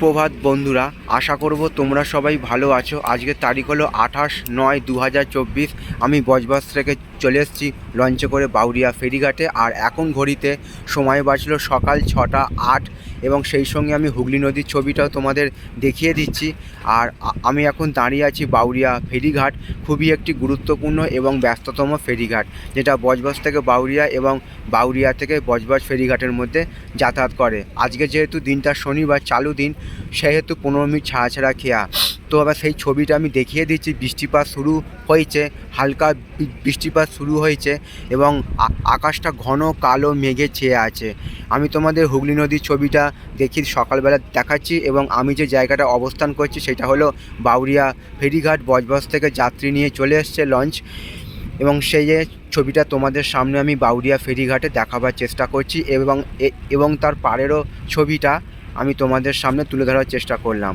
সুপ্রভাত বন্ধুরা, আশা করব তোমরা সবাই ভালো আছো। আজকের তারিখ হলো আঠাশ নয় দু আমি বজবাস থেকে চলে এসেছি লঞ্চে করে বাউরিয়া ফেরিঘাটে। আর এখন ঘড়িতে সময় বাজলো সকাল ছটা আট এবং সেই সঙ্গে আমি হুগলি নদীর ছবিটাও তোমাদের দেখিয়ে দিচ্ছি। আর আমি এখন দাঁড়িয়ে আছি বাউরিয়া ফেরিঘাট, খুবই একটি গুরুত্বপূর্ণ এবং ব্যস্ততম ফেরিঘাট, যেটা বজবাস থেকে বাউরিয়া এবং বাউরিয়া থেকে বজবাস ফেরিঘাটের মধ্যে যাতায়াত করে। আজকে যেহেতু দিনটা শনিবার, চালু দিন, সেহেতু পনেরো মিনিট ছাড়া ছাড়া খেয়া। তো আবার সেই ছবিটা আমি দেখিয়ে দিচ্ছি। বৃষ্টিপাত শুরু হয়েছে, হালকা বৃষ্টিপাত শুরু হয়েছে এবং আকাশটা ঘন কালো মেঘে ছেয়ে আছে। আমি তোমাদের হুগলি নদীর ছবিটা দেখি, সকালবেলা দেখাচ্ছি এবং আমি যে জায়গাটা অবস্থান করছি সেটা হলো বাউরিয়া ফেরিঘাট বজবজ থেকে যাত্রী নিয়ে চলে এসছে লঞ্চ এবং সেই যে ছবিটা তোমাদের সামনে আমি বাউরিয়া ফেরিঘাটে দেখাবার চেষ্টা করছি এবং এবং তার পাড়েরও ছবিটা আমি তোমাদের সামনে তুলে ধরার চেষ্টা করলাম।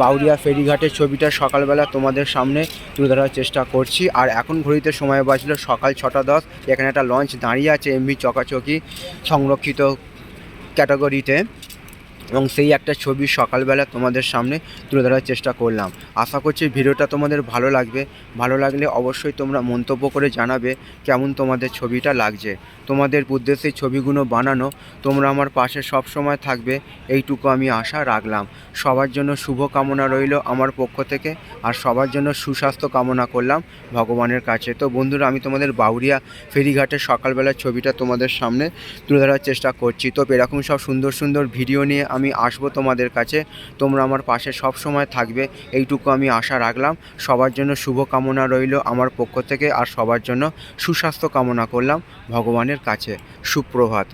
বাউরিয়া ফেরিঘাটের ছবিটা সকালবেলা তোমাদের সামনে তুলে ধরার চেষ্টা করছি। আর এখন ঘড়িতে সময় বাজলো সকাল ছটা দশ। এখানে একটা লঞ্চ দাঁড়িয়ে আছে এমভি চকাচকি সংরক্ষিত ক্যাটাগরিতে। এবং সেই একটা ছবি সকালবেলা তোমাদের সামনে তুলে ধরার চেষ্টা করলাম। আশা করছি ভিডিওটা তোমাদের ভালো লাগবে। ভালো লাগলে অবশ্যই তোমরা মন্তব্য করে জানাবে কেমন তোমাদের ছবিটা লাগছে। তোমাদের উদ্দেশ্যে ছবিগুলো বানানো তোমরা আমার পাশে সব সময় থাকবে। এইটুকু আমি আশা রাখলাম। সবার জন্য শুভ কামনা রইল আমার পক্ষ থেকে। আর সবার জন্য সুস্বাস্থ্য কামনা করলাম ভগবানের কাছে। তো বন্ধুরা, আমি তোমাদের বাউরিয়া ফেরিঘাটের সকালবেলার ছবিটা তোমাদের সামনে তুলে ধরার চেষ্টা করছি। তো এরকম সব সুন্দর সুন্দর ভিডিও নিয়ে আমি আসব তোমাদের কাছে। তোমরা আমার পাশে সব সময় থাকবে। এইটুকু আমি আশা রাখলাম। সবার জন্য শুভ কামনা রইল আমার পক্ষ থেকে। আর সবার জন্য সুস্বাস্থ্য কামনা করলাম ভগবানের কাছে। সুপ্রভাত।